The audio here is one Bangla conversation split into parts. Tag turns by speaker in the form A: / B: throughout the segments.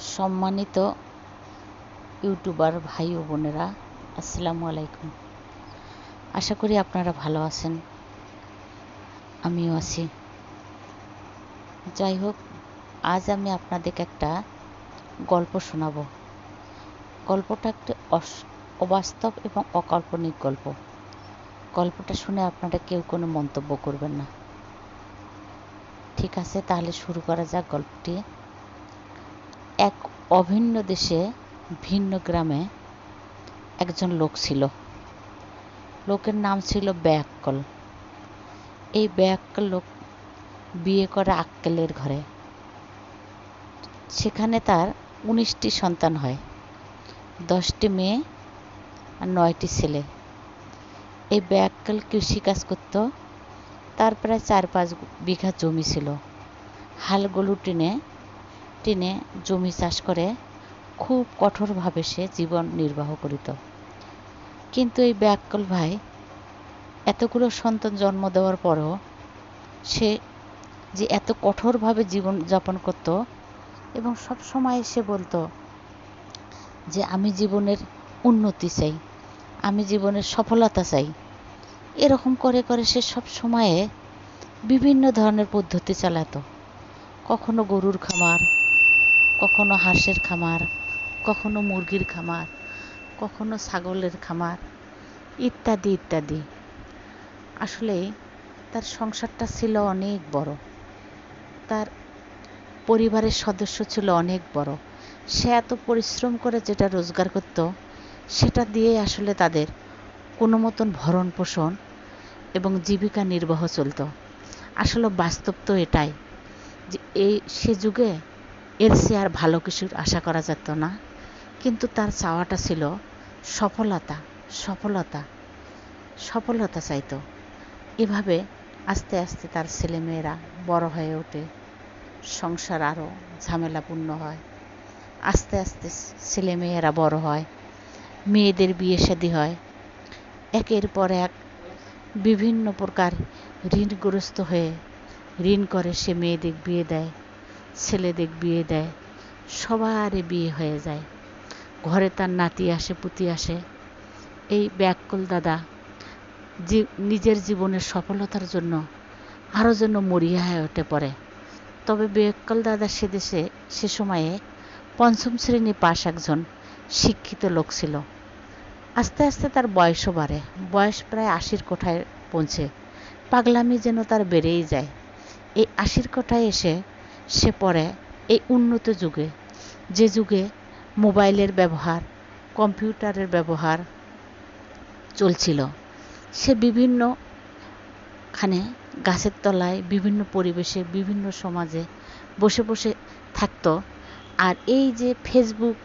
A: সম্মানিত ইউটিউবার ভাই ও বোনেরা, আসসালামু আলাইকুম। আশা করি আপনারা ভালো আছেন, আমিও আছি। যাই হোক, আজ আমি আপনাদেরকে একটা গল্প শোনাব। গল্পটা একটি অবাস্তব এবং অকাল্পনিক গল্প। গল্পটা শুনে আপনারা কেউ কোনো মন্তব্য করবেন না। ঠিক আছে, তাহলে শুরু করা যাক গল্পটি। এক অভিন্ন দেশে ভিন্ন গ্রামে একজন লোক ছিল। লোকের নাম ছিল ব্যাকল এই ব্যাকল লোক বিয়ে করে আক্কেলের ঘরে। সেখানে তার উনিশটি সন্তান হয়, দশটি মেয়ে আর নয়টি ছেলে। এই ব্যাকল কৃষিকাজ করত। তার প্রায় চার পাঁচ বিঘা জমি ছিল। হাল গরু টেনে টেনে জমি চাষ করে খুব কঠোরভাবে সে জীবন নির্বাহ করিত। কিন্তু এই ব্যাকল ভাই এতগুলো সন্তান জন্ম দেওয়ার পরও সে যে এত কঠোরভাবে জীবন যাপন করত এবং সব সময় সে বলতো যে, আমি জীবনের উন্নতি চাই, আমি জীবনের সফলতা চাই। এরকম করে করে সে সব সময়ে বিভিন্ন ধরনের পদ্ধতি চালাতো। কখনো গরুর খামার কখনো হাঁসের খামার, কখনো মুরগির খামার, কখনো ছাগলের খামার, ইত্যাদি ইত্যাদি। আসলে তার সংসারটা ছিল অনেক বড়। তার পরিবারের সদস্য ছিল অনেক বড়। সে এত পরিশ্রম করে যেটা রোজগার করত, সেটা দিয়ে আসলে তাদের কোনো মতন ভরণ পোষণ এবং জীবিকা নির্বাহ চলত। আসলে বাস্তব তো এটাই যে এই সে যুগে এর সে আর ভালো কিছুর আশা করা যেত না। কিন্তু তার চাওয়াটা ছিল সফলতা সফলতা সফলতা চাইতো। এভাবে আস্তে আস্তে তার ছেলেমেয়েরা বড় হয়ে ওঠে। সংসার আরও ঝামেলাপূর্ণ হয়। আস্তে আস্তে ছেলেমেয়েরা বড় হয়। মেয়েদের বিয়ে শাদী হয়। একের পর এক বিভিন্ন প্রকার ঋণগ্রস্ত হয়ে ঋণ করে সে মেয়েদের বিয়ে দেয়। ছেলেদের বিয়ে দেয়, সবারই বিয়ে হয়ে যায়। ঘরে তার নাতি আসে, পুতি আসে। এই ব্যাককুল দাদা নিজের জীবনের সফলতার জন্য আরও যেন মরিয়া হয়ে ওঠে পড়ে। তবে বেকল দাদা সে দেশে, সে সময়ে পঞ্চম শ্রেণি পাশ একজন শিক্ষিত লোক ছিল। আস্তে আস্তে তার বয়সও বাড়ে। বয়স প্রায় আশির কোঠায় পৌঁছে। পাগলামি যেন তার বেড়েই যায়। এই আশির কোঠায় এসে সে পড়ে এই উন্নত যুগে। যে যুগে মোবাইলের ব্যবহার, কম্পিউটারের ব্যবহার চলছিল। সে বিভিন্নখানে গাছের তলায়, বিভিন্ন পরিবেশে, বিভিন্ন সমাজে বসে বসে থাকত। আর এই যে ফেসবুক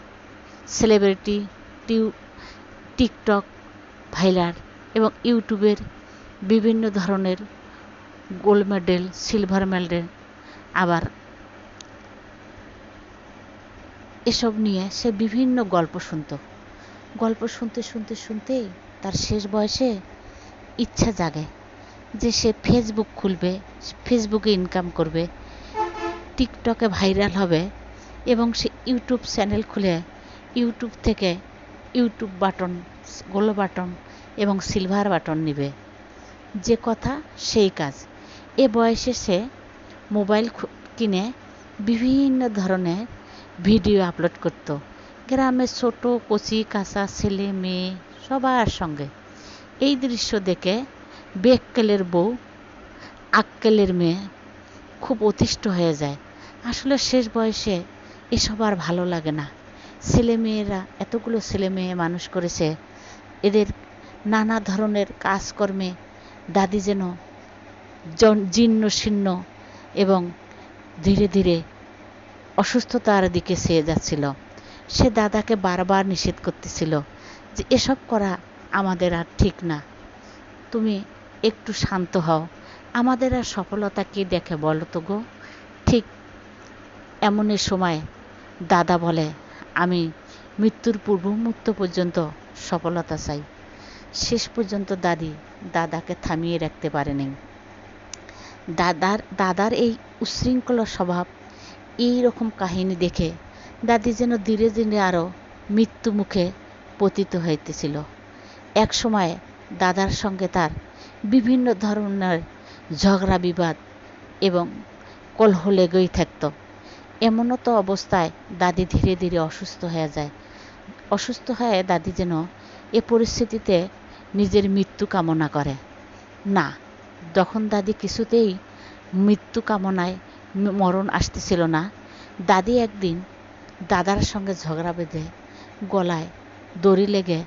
A: সেলিব্রিটি টিউ, টিকটক ভাইলার এবং ইউটিউবের বিভিন্ন ধরনের গোল্ড মেডেল সিলভার মেডেল আবার এসব নিয়ে সে বিভিন্ন গল্প শুনত। গল্প শুনতে শুনতে শুনতেই তার শেষ বয়সে ইচ্ছা জাগে যে সে ফেসবুক খুলবে ফেসবুকে ইনকাম করবে টিকটকে ভাইরাল হবে এবং সে ইউটিউব চ্যানেল খুলে ইউটিউব থেকে ইউটিউব বাটন গোলো বাটন এবং সিলভার বাটন নেবে। যে কথা সেই কাজ। এ বয়সে সে মোবাইল কিনে বিভিন্ন ধরনের ভিডিও আপলোড করত। গ্রামের ছোট কচি কাঁচা ছেলে মেয়ে সবার সঙ্গে। এই দৃশ্য দেখে বেককেলের বউ, আক্কেলের মেয়ে খুব অতিষ্ঠ হয়ে যায়। আসলে শেষ বয়সে এসব আর ভালো লাগে না। ছেলেমেয়েরা এতগুলো ছেলে মেয়ে মানুষ করেছে। এদের নানা ধরনের কাজকর্মে দাদি যেন জীর্ণ শীর্ণ এবং ধীরে ধীরে অসুস্থতার দিকে চেয়ে যাচ্ছিল। সে দাদাকে বারবার নিষেধ করতেছিল যে এসব করা আমাদের আর ঠিক না। তুমি একটু শান্ত হও। আমাদের আর সফলতা কি দেখে বলো তো গো? ঠিক এমনই সময় দাদা বলে, আমি মৃত্যুর পূর্ব মুহূর্ত পর্যন্ত সফলতা চাই। শেষ পর্যন্ত দাদি দাদাকে থামিয়ে রাখতে পারেনি। দাদার দাদার এই উশৃঙ্খল স্বভাব এই রকম কাহিনী দেখে দাদি যেন ধীরে ধীরে আরও মৃত্যু মুখে পতিত হইতেছিল। এক সময় দাদার সঙ্গে তার বিভিন্ন ধরনের ঝগড়া বিবাদ এবং কলহ লেগেই থাকত। এমনও তো অবস্থায় দাদি ধীরে ধীরে অসুস্থ হয়ে যায়। অসুস্থ হয়ে দাদি যেন এ পরিস্থিতিতে নিজের মৃত্যু কামনা করে। না, তখন দাদি কিছুতেই মৃত্যু কামনায় মরণ আসতেছিল না। দাদি একদিন দাদার সঙ্গে ঝগড়া বেঁধে গলায় দড়ি লেগে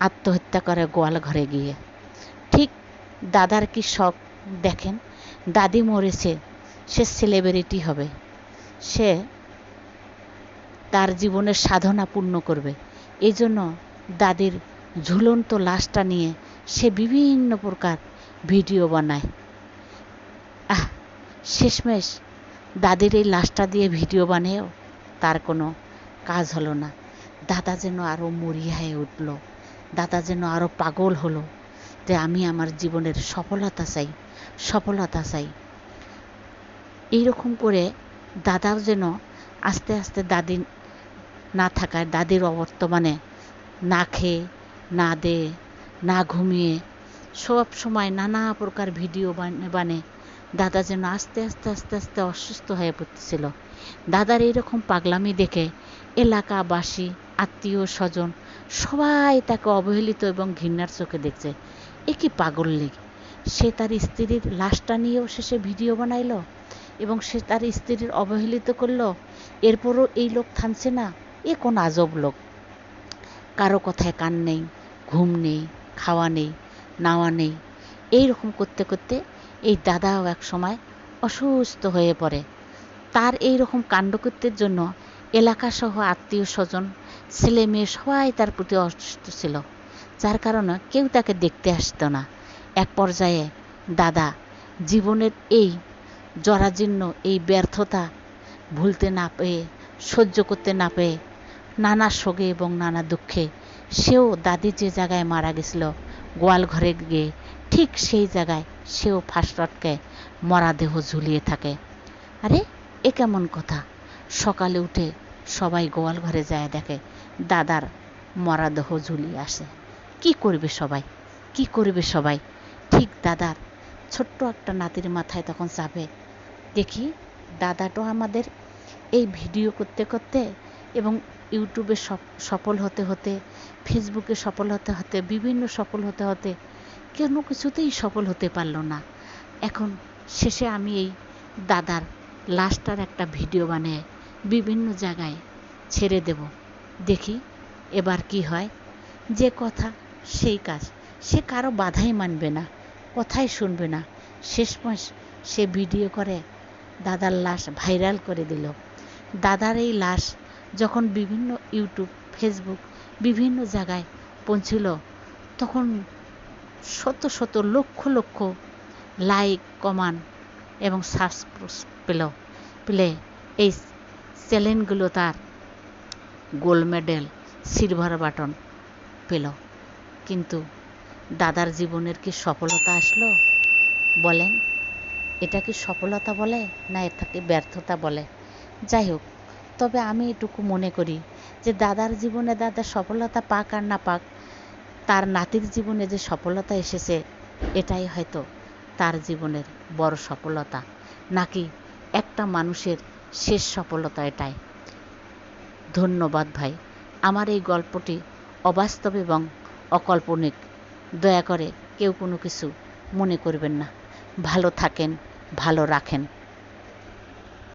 A: আত্মহত্যা করে গোয়াল ঘরে গিয়ে। ঠিক দাদার কি শখ দেখেন? দাদি মরেছে, সে সেলিব্রিটি হবে। সে তার জীবনের সাধনা পূর্ণ করবে। এই জন্য দাদির ঝুলন্ত লাশটা নিয়ে সে বিভিন্ন প্রকার ভিডিও বানায়। আহ, শেষমেশ দাদির এই লাশটা দিয়ে ভিডিও বানিয়েও তার কোনো কাজ হলো না। দাদা যেন আরও মরিয়া হয়ে উঠল। দাদা যেন আরও পাগল হলো যে আমি আমার জীবনের সফলতা চাই সফলতা চাই। এইরকম করে দাদাও যেন আস্তে আস্তে দাদি না থাকায়, দাদির অবর্তমানে না খেয়ে, না দে না ঘুমিয়ে সব সময় নানা প্রকার ভিডিও বানে দাদা যেন আস্তে আস্তে আস্তে আস্তে অসুস্থ হয়ে পড়তেছিল। দাদার এইরকম পাগলামি দেখে এলাকাবাসী, আত্মীয় স্বজন সবাই তাকে অবহেলিত এবং ঘৃণার চোখে দেখছে। এ কি পাগল লেগে? সে তার স্ত্রীর লাশটা নিয়েও শেষে ভিডিও বানাইলো এবং সে তার স্ত্রীর অবহেলিত করল। এরপরও এই লোক থামছে না। এ কোন আজব লোক? কারও কথায় কান নেই, ঘুম নেই, খাওয়া নেই, নাওয়া নেই। এইরকম করতে করতে এই দাদাও এক সময় অসুস্থ হয়ে পড়ে। তার এই রকম কাণ্ডকৃত্যের জন্য এলাকাসহ আত্মীয় স্বজন, ছেলে মেয়ে সবাই তার প্রতি অসুস্থ ছিল, যার কারণে কেউ তাকে দেখতে আসতো না। এক পর্যায়ে দাদা জীবনের এই জরাজীর্ণ এই ব্যর্থতা ভুলতে না পেয়ে, সহ্য করতে না পেয়ে, নানা শোকে এবং নানা দুঃখে সেও দাদি যে জায়গায় মারা গেছিল গোয়াল ঘরে গিয়ে ঠিক সেই জায়গায় সেও ফার্স্ট লটকে মরা দেহ ঝুলিয়ে থাকে। আরে, এ কেমন কথা? সকালে উঠে সবাই গোয়াল ঘরে যায় দেখে দাদার মরা দেহ ঝুলিয়ে আসে। কি করবে সবাই? কি করবে সবাই? ঠিক দাদার ছোট্ট একটা নাতির মাথায় তখন চাপে। দেখি দাদাটাও আমাদের এই ভিডিও করতে করতে এবং ইউটিউবে সফল হতে হতে, ফেসবুকে সফল হতে হতে, বিভিন্ন সফল হতে হতে, কোনো কিছুতেই সফল হতে পারল না। এখন শেষে আমি এই দাদার লাস্টার একটা ভিডিও বানিয়ে বিভিন্ন জায়গায় ছেড়ে দেব। দেখি এবার কি হয়। যে কথা, সেই কাজ। সে কারও বাধাই মানবে না, কথাই শুনবে না। শেষমাস সে ভিডিও করে দাদার লাশ ভাইরাল করে দিল। দাদার এই লাশ যখন বিভিন্ন ইউটিউব, ফেসবুক বিভিন্ন জায়গায় পৌঁছিল, তখন শত শত লক্ষ লক্ষ লাইক কমান এবং সাবস্ক্রাইব পেল, পেলে এই চ্যানেলগুলো তার গোল্ড মেডেল, সিলভার বাটন পেল। কিন্তু দাদার জীবনের কি সফলতা আসলো? বলেন, এটা কি সফলতা বলে না এটাকে ব্যর্থতা বলে? যাই হোক তবে আমি এটুকু মনে করি যে দাদার জীবনে দাদা সফলতা পাক আর না পাক, তার নাতির জীবনে যে সফলতা এসেছে, এটাই হয়তো তার জীবনের বড় সফলতা। নাকি একটা মানুষের শেষ সফলতা এটাই? ধন্যবাদ ভাই। আমার এই গল্পটি অবাস্তব এবং অকল্পনিক। দয়া করে কেউ কোনো কিছু মনে করবেন না। ভালো থাকেন, ভালো রাখেন।